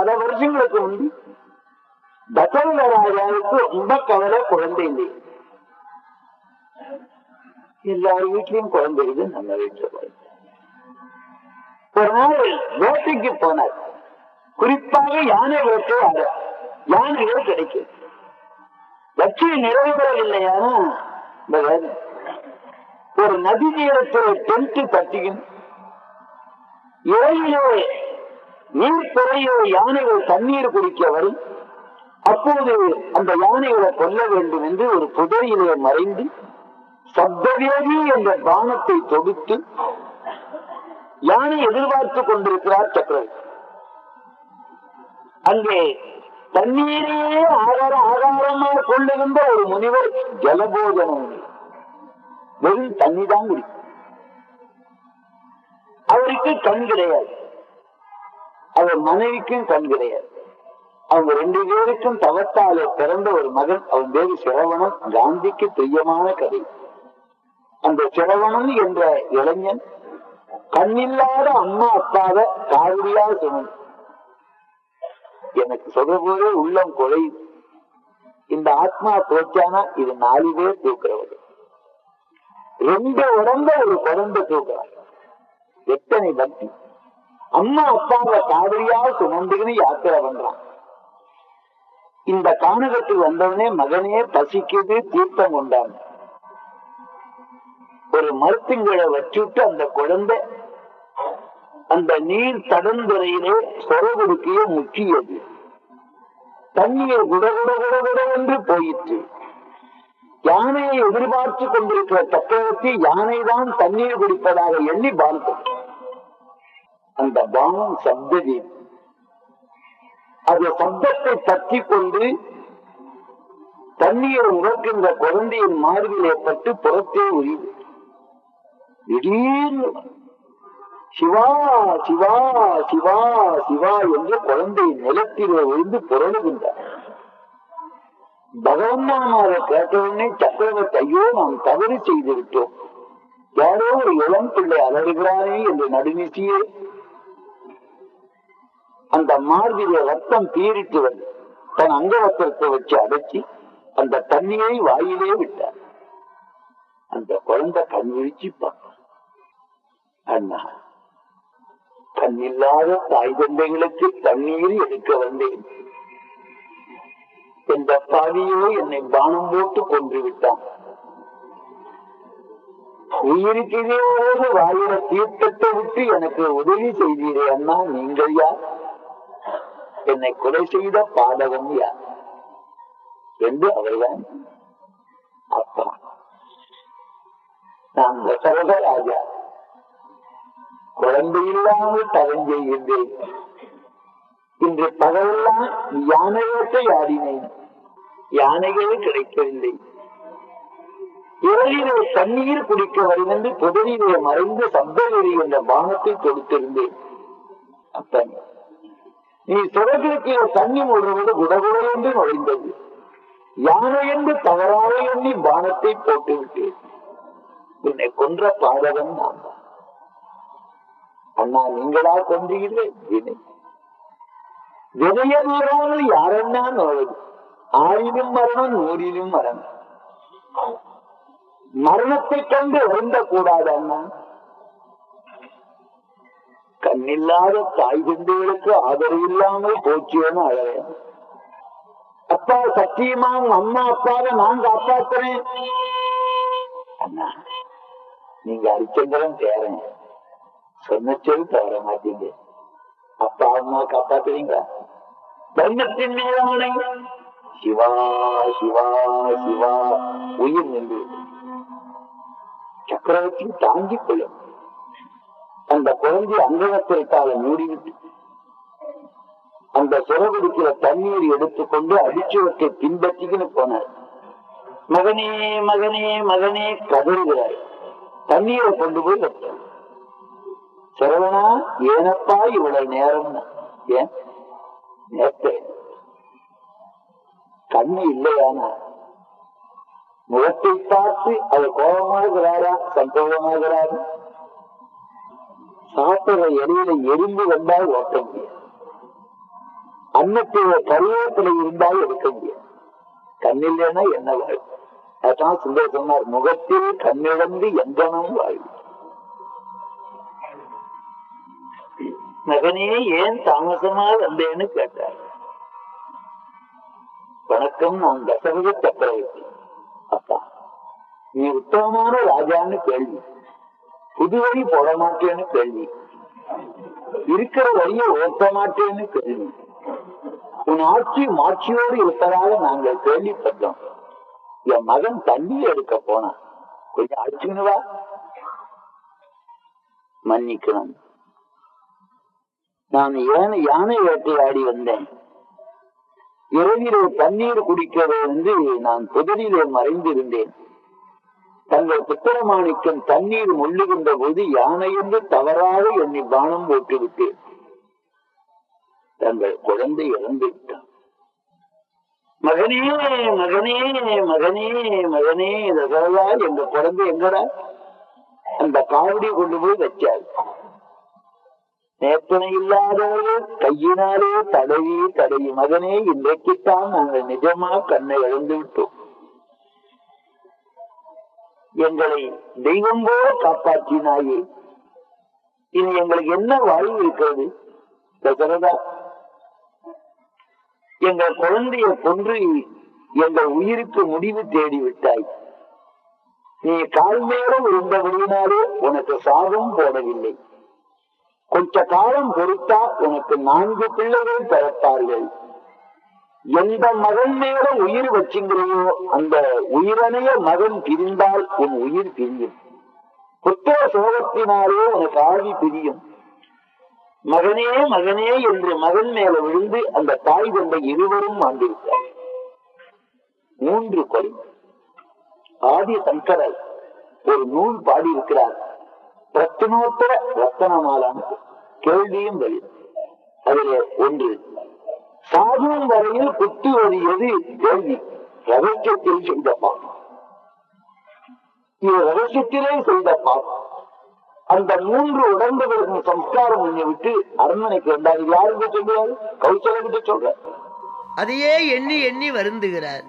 பல வருஷங்களுக்கு முன்பு தசரத ராஜாவுக்கு ரொம்ப கவலை குழந்தை இல்லை எல்லார் வீட்லயும் குழந்தை இருக்குது நம்ம வீட்டுல ஒரு நாள் வேட்டைக்கு போனார் குறிப்பாக யானை வேட்டை யானைகள் கிடைக்கும் லட்சியம் நிறைவேறவில்லையானா இந்த வேலை. ஒரு நதி நீளத்தில் டென்ட் கட்டிக்கணும் இறையிலே நீர் குறைய யானைகள் தண்ணீர் குடிக்க வரும் அப்போது அந்த யானைகளை கொல்ல வேண்டும் என்று ஒரு புதரியிலே மறைந்து சப்தவேதி என்ற பானத்தை தொடுத்து யானை எதிர்பார்த்து கொண்டிருக்கிறார் சக்கரவர்த்தி. அங்கே தண்ணீரையே ஆகார ஆகாரமாக கொள்ளுகின்ற ஒரு முனிவர் ஜலபோஜனம். வெறும் தண்ணி தான் குடிக்கும். அவருக்கு கண் கிடையாது. அவர் மனைவிக்கும் கண் கிடையாது. அவங்க ரெண்டு பேருக்கும் தவத்தாலே பிறந்த ஒரு மகன் அவன் பேரு சிரவணன் காந்திக்கு பிரியமான கதை அந்த சிரவணன் என்ற இளைஞன் கண்ணில்லாத அம்மா அப்பாவை காவடியா சுமந்து எனக்கு சொல்ற போதே உள்ளம் குறையும். இந்த ஆத்மா தோச்சானா இது நாலு பேர் தூக்குறவர். ரெண்டு உடம்ப ஒரு குழந்தை தூக்குறான் எத்தனை பக்தி. அம்மா அப்பாவை காவிரியா சுமந்துக்கின்னு யாத்திரை பண்றான். இந்த கானகத்துக்கு வந்தவனே மகனே பசிக்குது தீர்த்தம் கொண்டான். ஒரு மருத்துங்களை வச்சுட்டு அந்த குழந்தை அந்த நீர் தடந்துறையிலே சொரகுடுக்கிய முக்கியது. தண்ணீர் குடகுட குடகுட என்று போயிற்று. யானையை எதிர்பார்த்து கொண்டிருக்கிற சக்கரவர்த்தி யானைதான் தண்ணீர் குடிப்பதாக எண்ணி பார்த்தது அந்த பானம் சப்ததி அந்த சப்தத்தை பற்றி கொண்டு தண்ணீரை உறக்கின்ற குழந்தையின் மார்பிலே பட்டு புறத்தே உரிது திடீர்னு சிவா சிவா சிவா சிவா என்று குழந்தை நிலத்திலே விழுந்து புரளுகின்றார். பகவன் கேட்டவுடனே சக்கரவர்த்தி ஐயோ நாம் தவறு செய்து விட்டோம். யாரோ ஒரு இளம் பிள்ளை அலறுகிறானே என்று நடுநிசியே அந்த மார்பிலே ரத்தம் பீரிட்டு வந்து தன் அங்கவஸ்திரத்தை வச்சு அடைச்சி அந்த தண்ணியை வாயிலே விட்டார். அந்த குழந்தை கண் விழிச்சு பார்த்தான். அண்ணா கண்ணில்லாத தாய் தந்தைகளுக்கு தண்ணீர் எடுக்க வந்தேன். இந்த பாவியோ என்னை பானம் போட்டு கொன்று விட்டான். உயிருக்கிறதோடு வாயில தீர்த்தத்தை விட்டு எனக்கு உதவி செய்தீரே அண்ணா நீங்கள் யார்? என்னை கொலை செய்த பாதகம் யார்? என்று அவர்தான் அப்பா நான் தசரத ராஜா. குழந்தை இல்லாமல் தவம் செய்கின்றேன் இன்று பகலெல்லாம் யானை ஆடினேன். யானைகளே கிடைக்கவில்லை. இரவிலே தண்ணீர் குடிக்க வரும் என்று மறைந்து சப்தகிரி என்ற பானத்தை கொடுத்திருந்தேன். அப்பன் நீ சுரகிற்கு தண்ணி முழுவது குடகுட என்று நுழைந்தது யானை என்று தவறாக எண்ணி பானத்தை போட்டுவிட்டேன் என்னை கொன்ற பாதகன் நான் தான் அண்ணா நீங்களா கொன்றீர்கள் வினை வினைய மாறாமல் யாரண்ணா நோவது ஆயினும் மரணம் நூறிலும் மரணம் மரணத்தை கண்டு உறந்த கூடாது அண்ணா கண்ணில்லாத தாய் குண்டுகளுக்கு ஆதரவு இல்லாமல் போச்சுன்னு அழகேன் அப்பா சத்தியமா உங்க அம்மா அப்பாவை நான் காப்பாத்துறேன். அண்ணா நீங்க ஹரிச்சந்திரன் தேரன். சொன்ன தவற மாட்டீங்க. அப்பா அம்மா காப்பாத்துறீங்களா? தர்மத்தின் மீதானை சிவா சிவா சிவா. உயிர் நின்று. சக்கரவர்த்தி தாங்கிக் கொள்ளும். அந்த குழந்தை அங்ககத்திற்காக மூடிவிட்டு அந்த சுரகுடிக்கிற தண்ணீர் எடுத்துக்கொண்டு அடிச்சுவத்தை பின்பற்றிக்கின்னு போனார். மகனே மகனே மகனே கதறுகிறார். தண்ணீரை கொண்டு போய் வைத்தார். சரவணா ஏனப்பா இவ்வளவு நேரம் ஏன்? நேற்று கண்ணு இல்லையானா? முகத்தை பார்த்து அவர் கோபமாகிறாரா சந்தோஷமாகிறாரா. சாப்பிடுற இலையில எறும்பு வந்தால் ஓட்ட முடியாது. அன்னத்துல கருவேப்பிலை இருந்தால் எடுக்க முடியும் கண்ணில்லைன்னா என்ன வாழ்வு அதான் சுந்தர் சொன்னார் முகத்தில் கண்ணிழந்து எந்தனும் வாழ்வு மகனே ஏன் தாமசமா வந்தேன்னு கேட்டார். வணக்கம் நான் தசரத சக்கரவர்த்தி. அப்பா நீ உத்தமமான ராஜான்னு கேள்வி. புது வழி போட மாட்டேன்னு கேள்வி. இருக்கிற வழியை ஓட்ட மாட்டேன்னு கேள்வி. உன் ஆட்சி மாட்சியோடு இருப்பதாக நாங்கள் கேள்விப்பட்டோம். என் மகன் தண்ணி எடுக்க போனான். கொஞ்சம் அடிச்சுன்னு மன்னிக்கணும் நான் ஏன யானை வேட்டையாடி வந்தேன்? இரவிலே தண்ணீர் குடிக்கவே வந்து நான் புதரிலே மறைந்திருந்தேன். தங்கள் புத்திரமாணிக்கம் தண்ணீர் முள்ளுகின்ற போது யானை என்று தவறாக எண்ணி பானம் போட்டுவிட்டேன். தங்கள் குழந்தை இறந்து விட்டான் மகனே மகனே மகனே மகனே தசரதா எங்க குழந்தை எங்கடா? அந்த காவடியை கொண்டு போய் வச்சாள் நேர்த்தனை இல்லாதவர்கள் கையினாலே தடவி தடவி மகனே இன்றைக்குத்தான் நாங்கள் நிஜமா கண்ணை இழந்து விட்டோம் எங்களை தெய்வம் போல காப்பாற்றினாயே. இனி எங்களுக்கு என்ன வாழ்வு இருக்கிறது? தசரதா எங்கள் குழந்தைய கொன்று எங்கள் உயிருக்கு முடிவு தேடி விட்டாய் நீ கால் மேலும் இருந்தபடியினாலே உனக்கு சாபம் போடவில்லை. கொஞ்ச காலம் பொறுத்தா உனக்கு நான்கு பிள்ளைகள் பிறப்பார்கள். எந்த மகன் மேல உயிர் வச்சுங்கிறையோ அந்த உயிரனைய மகன் பிரிந்தால் உன் உயிர் பிரியும். புத்திர சோகத்தினாலே உனக்கு ஆவி பிரியும். மகனே மகனே என்று மகன் மேல விழுந்து அந்த தாய் தந்தை இருவரும் ஆண்டிருக்கிறார் மூன்று கொலை ஆதி சங்கரர் ஒரு நூல் பாடியிருக்கிறார். ரத்னோத்தர ரத்தனமாலான கேள்வியும் பதில் அதில் ஒன்று சாகும் வரையில் குத்துவது எது கேள்வி. ரகசியத்தில் செய்த பாவம் இது ரகசியத்திலே செய்த பாவம் அந்த மூன்று உடம்புகளுக்கு சம்ஸ்காரம் பண்ணி விட்டு அரண்மனைக்கு வந்தார். இது சொல்றாரு சொல்றாரு கௌசலகிட்ட சொல்ற அதையே எண்ணி எண்ணி வருந்துகிறார்.